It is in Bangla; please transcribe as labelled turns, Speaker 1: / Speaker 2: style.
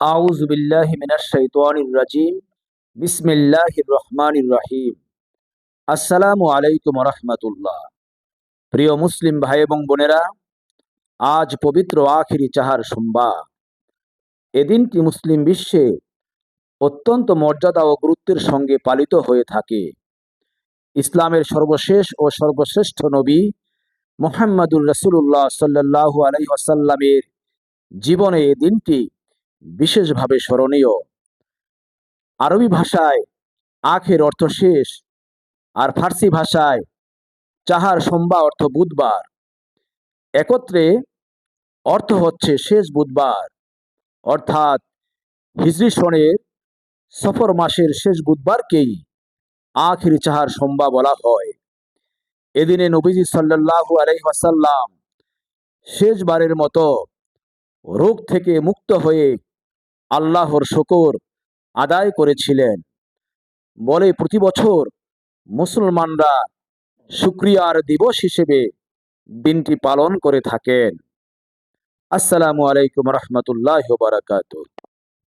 Speaker 1: আউজ বিল্লাহি মিনাশ শাইতানির রাজিম। বিসমিল্লাহির রহমানির রহিম। আসসালামু আলাইকুম প্রিয় মুসলিম ভাই এবং বোনেরা, আজ পবিত্র আখিরি চাহার সোমবার। এদিনটি মুসলিম বিশ্বে অত্যন্ত মর্যাদা ও গুরুত্বের সঙ্গে পালিত হয়ে থাকে। ইসলামের সর্বশেষ ও সর্বশ্রেষ্ঠ নবী মোহাম্মদুর রসুল্লাহ সাল্লাহু আলাই আসাল্লামের জীবনে এ দিনটি বিশেষভাবে স্মরণীয়। আরবি ভাষায় আখের অর্থ শেষ আর ফার্সি ভাষায় চাহার সোমবার অর্থ বুধবার। একত্রে অর্থ হচ্ছে শেষ বুধবার। অর্থাৎ হিজরি সনের সফর মাসের শেষ বুধবারকেই আখির চাহার সোমবার বলা হয়। এদিনে নবীজি সাল্লাল্লাহু আলাইহি ওয়াসাল্লাম শেষবারের মতো রোগ থেকে মুক্ত হয়ে আল্লাহর শকর আদায় করেছিলেন। বলে প্রতি বছর মুসলমানরা শুক্রিয়ার দিবস হিসেবে দিনটি পালন করে থাকেন। আসসালামু আলাইকুম রহমতুল্লাহ বারাকাতুহ।